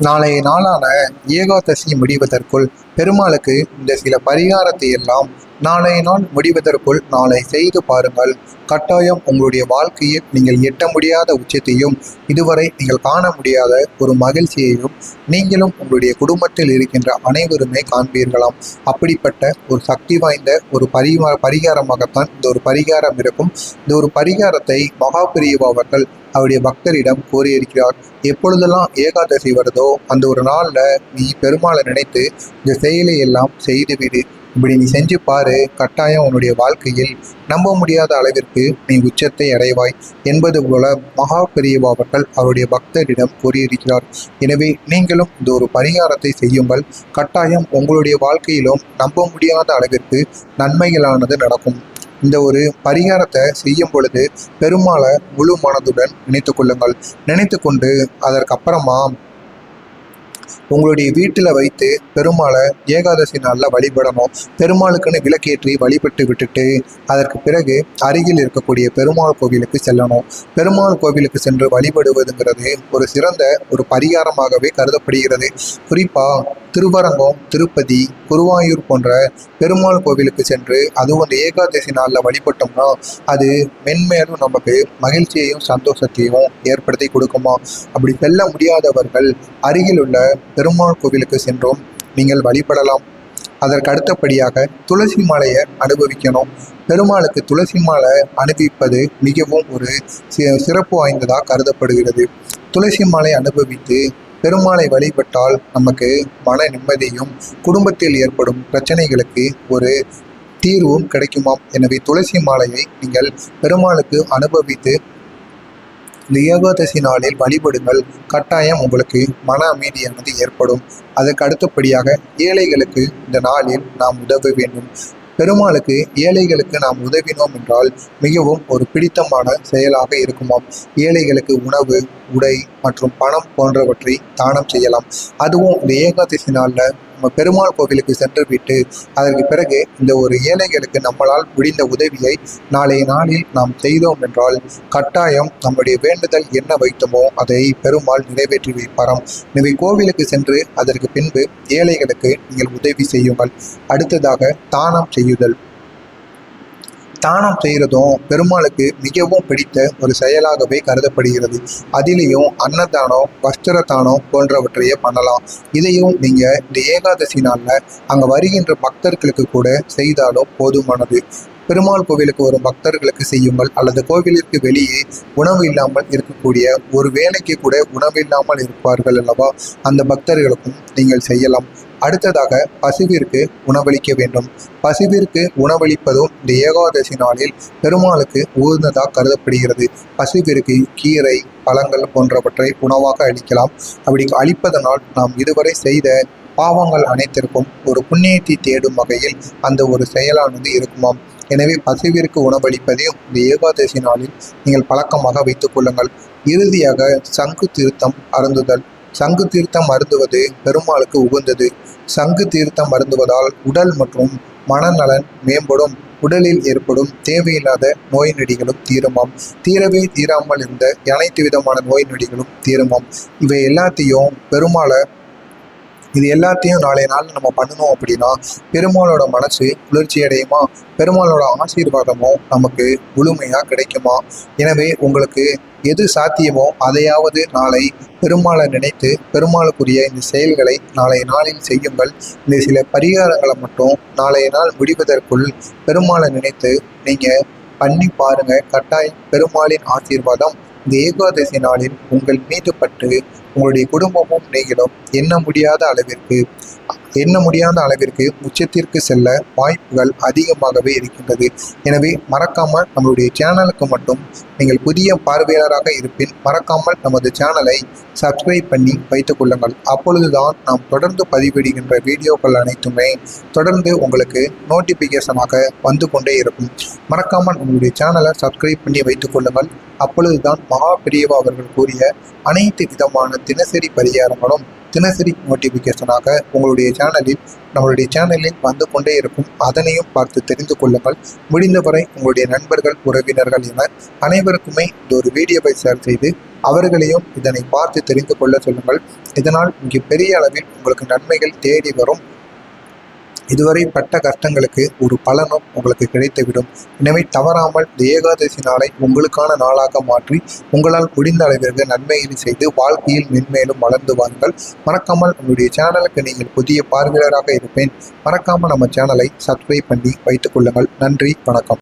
நாளைய நாளான ஏகாதசி முடிவதற்குள் பெருமாளுக்கு இந்த சில பரிகாரத்தை எல்லாம் நாளைய நாள் முடிவதற்குள் நாளை செய்து பாருங்கள். கட்டாயம் உங்களுடைய வாழ்க்கையில் நீங்கள் எட்ட முடியாத உச்சத்தையும் இதுவரை நீங்கள் காண முடியாத ஒரு மகிழ்ச்சியையும் நீங்களும் உங்களுடைய குடும்பத்தில் இருக்கின்ற அனைவருமே காண்பீர்களாம். அப்படிப்பட்ட ஒரு சக்தி வாய்ந்த ஒரு பரிமா பரிகாரமாகத்தான் இந்த ஒரு பரிகாரம் இருக்கும். இந்த ஒரு பரிகாரத்தை மகாபிரிவு அவர்கள் அவருடைய பக்தரிடம் கூறியிருக்கிறார். எப்பொழுதெல்லாம் ஏகாதசி வருதோ அந்த ஒரு நாளில் நீ பெருமாளை நினைத்து இந்த செயலை எல்லாம் செய்துவிடு. இப்படி நீ செஞ்சு பாரு கட்டாயம் உன்னுடைய வாழ்க்கையில் நம்ப முடியாத அளவிற்கு நீ உச்சத்தை அடைவாய் என்பது போல மகா பெரியவா அவர்கள் அவருடைய பக்தரிடம் கூறியிருக்கிறார். எனவே நீங்களும் இந்த ஒரு பரிகாரத்தை செய்யுங்கள். கட்டாயம் உங்களுடைய வாழ்க்கையிலும் நம்ப முடியாத அளவிற்கு நன்மைகளானது நடக்கும். இந்த ஒரு பரிகாரத்தை செய்யும் பொழுது பெருமாளை முழு மனதுடன் நினைத்து கொள்ளுங்கள். நினைத்து கொண்டு அதற்கப்புறமா உங்களுடைய வீட்டில் வைத்து பெருமாளை ஏகாதசி நாளில் வழிபடணும். பெருமாளுக்குன்னு விளக்கேற்றி வழிபட்டு விட்டுட்டு அதற்கு பிறகு அருகில் இருக்கக்கூடிய பெருமாள் கோவிலுக்கு செல்லணும். பெருமாள் கோவிலுக்கு சென்று வழிபடுவதுங்கிறது ஒரு சிறந்த ஒரு பரிகாரமாகவே கருதப்படுகிறது. குறிப்பாக திருவரங்கம் திருப்பதி குருவாயூர் போன்ற பெருமாள் கோவிலுக்கு சென்று அதுவும் அந்த ஏகாதசி நாளில் வழிபட்டோம்னா அது மென்மேலும் நமக்கு மகிழ்ச்சியையும் சந்தோஷத்தையும் ஏற்படுத்தி கொடுக்குமா? அப்படி செல்ல முடியாதவர்கள் அருகில் உள்ள பெருமாள் கோவிலுக்கு சென்றோம். நீங்கள் வழிபடலாம். அதற்கு அடுத்தபடியாக துளசி மாலையை அனுபவிக்கணும். பெருமாளுக்கு துளசி மாலை அனுபவிப்பது மிகவும் ஒரு சிறப்பு வாய்ந்ததாக கருதப்படுகிறது. துளசி மாலை அனுபவித்து பெருமாளை வழிபட்டால் நமக்கு மன நிம்மதியும் குடும்பத்தில் ஏற்படும் பிரச்சனைகளுக்கு ஒரு தீர்வும் கிடைக்குமாம். எனவே துளசி மாலையை நீங்கள் பெருமாளுக்கு அனுபவித்து இந்த ஏகாதசி நாளில் வழிபடுங்கள். கட்டாயம் உங்களுக்கு மன அமைதியானது ஏற்படும். அதற்கு அடுத்தபடியாக ஏழைகளுக்கு இந்த நாளில் நாம் உதவ வேண்டும். பெருமாளுக்கு ஏழைகளுக்கு நாம் உதவினோம் என்றால் மிகவும் ஒரு பிடித்தமான செயலாக இருக்குமாம். ஏழைகளுக்கு உணவு உடை மற்றும் பணம் போன்றவற்றை தானம் செய்யலாம். அதுவும் இந்த ஏகாதசி நாளில் நம்ம பெருமாள் கோவிலுக்கு சென்று விட்டு அதற்கு பிறகு இந்த ஒரு ஏழைகளுக்கு நம்மளால் முடிந்த உதவியை நாளைய நாளில் நாம் செய்தோம் என்றால் கட்டாயம் நம்முடைய வேண்டுதல் என்ன வைத்தோமோ அதை பெருமாள் நிறைவேற்றி வைப்பாராம். எனவே கோவிலுக்கு சென்று அதற்கு பின்பு ஏழைகளுக்கு நீங்கள் உதவி செய்யுங்கள். அடுத்ததாக தானம் செய்யுதல். தானம் செய்கிறதும் பெருமாளுக்கு மிகவும் பிடித்த ஒரு செயலாகவே கருதப்படுகிறது. அதிலேயும் அன்னதானம் வஸ்திர தானம் போன்றவற்றையே பண்ணலாம். இதையும் நீங்கள் இந்த ஏகாதசி நாளில் அங்கே வருகின்ற பக்தர்களுக்கு கூட செய்தாலும் போதுமானது. பெருமாள் கோவிலுக்கு வரும் பக்தர்களுக்கு செய்யுங்கள். அல்லது கோவிலிற்கு வெளியே உணவு இல்லாமல் இருக்கக்கூடிய ஒரு வேலைக்கு கூட உணவு இல்லாமல் இருப்பார்கள் அல்லவா? அந்த பக்தர்களுக்கும் நீங்கள் செய்யலாம். அடுத்ததாக பசுவிற்கு உணவளிக்க வேண்டும். பசுவிற்கு உணவளிப்பதும் இந்த ஏகாதசி நாளில் பெருமாளுக்கு உகந்ததாக கருதப்படுகிறது. பசுவிற்கு கீரை பழங்கள் போன்றவற்றை உணவாக அளிக்கலாம். அப்படி அளிப்பதனால் நாம் இதுவரை செய்த பாவங்கள் அனைத்திற்கும் ஒரு புண்ணியத்தை தேடும் வகையில் அந்த ஒரு செயலானது இருக்குமாம். எனவே பசுவிற்கு உணவளிப்பதையும் இந்த ஏகாதசி நாளில் நீங்கள் பழக்கமாக வைத்துக் கொள்ளுங்கள். இறுதியாக சங்கு திருத்தம் அருந்துதல் சங்கு தீர்த்தம் அருந்துவது பெருமாளுக்கு உகந்தது. சங்கு தீர்த்தம் அருந்துவதால் உடல் மற்றும் மனநலன் மேம்படும் உடலில் ஏற்படும் தேவையில்லாத நோய் நொடிகளும் தீருமாம். தீரவே தீராமல் இருந்த அனைத்து விதமான நோய் நொடிகளும் தீருமாம். இவை எல்லாத்தையும் பெருமாளை இது எல்லாத்தையும் நாளைய நாள் நம்ம பண்ணணும் அப்படின்னா பெருமாளோட மனசு குளிர்ச்சி அடையுமா? பெருமாளோட ஆசீர்வாதமும் நமக்கு முழுமையாக கிடைக்குமா? எனவே உங்களுக்கு எது சாத்தியமோ அதையாவது நாளை பெருமாளை நினைத்து பெருமாளுக்குரிய இந்த செயல்களை நாளைய நாளில் செய்யுங்கள். இந்த சில பரிகாரங்களை மட்டும் நாளைய நாள் முடிவதற்குள் பெருமாளை நினைத்து நீங்கள் பண்ணி பாருங்கள் கட்டாயம் பெருமாளின் ஆசீர்வாதம் இந்த ஏகாதசி நாளில் உங்கள் மீது பட்டு உங்களுடைய குடும்பமும் நீங்களும் எண்ண முடியாத அளவிற்கு எண்ண முடியாத அளவிற்கு உச்சத்திற்கு செல்ல வாய்ப்புகள் அதிகமாகவே இருக்கின்றது. எனவே மறக்காமல் நம்மளுடைய சேனலுக்கு மட்டும் நீங்கள் புதிய பார்வையாளராக இருப்பின் மறக்காமல் நமது சேனலை சப்ஸ்கிரைப் பண்ணி வைத்துக் கொள்ளுங்கள். அப்பொழுதுதான் நாம் தொடர்ந்து பதிவிடுகின்ற வீடியோக்கள் அனைத்துமே தொடர்ந்து உங்களுக்கு நோட்டிஃபிகேஷனாக வந்து கொண்டே இருக்கும். மறக்காமல் உங்களுடைய சேனலை சப்ஸ்கிரைப் பண்ணி வைத்துக் கொள்ளுங்கள். அப்பொழுதுதான் மகா பெரியவா அவர்கள் கூறிய அனைத்து விதமான தினசரி பரிகாரங்களும் தினசரி நோட்டிஃபிகேஷனாக உங்களுடைய சேனலில் நம்மளுடைய சேனலில் வந்து கொண்டே இருக்கும். அதனையும் பார்த்து தெரிந்து கொள்ளுங்கள். முடிந்தவரை உங்களுடைய நண்பர்கள் உறவினர்கள் என அனைவருக்குமே இந்த ஒரு வீடியோவை ஷேர் செய்து அவர்களையும் இதனை பார்த்து தெரிந்து கொள்ள சொல்லுங்கள். இதனால் மிக பெரிய அளவில் உங்களுக்கு நன்மைகள் தேடி வரும். இதுவரை பட்ட கஷ்டங்களுக்கு ஒரு பலனும் உங்களுக்கு கிடைத்துவிடும். எனவே தவறாமல் இந்த ஏகாதசி நாளை உங்களுக்கான நாளாக மாற்றி உங்களால் முடிந்த அளவிற்கு நன்மைகளை செய்து வாழ்க்கையில் மென்மேலும் வளர்ந்து வாருங்கள். மறக்காமல் நம்முடைய சேனலுக்கு நீங்கள் புதிய பார்வையாளராக இருப்பேன். மறக்காமல் நம்ம சேனலை சப்ஸ்கிரைப் பண்ணி வைத்துக் கொள்ளுங்கள். நன்றி வணக்கம்.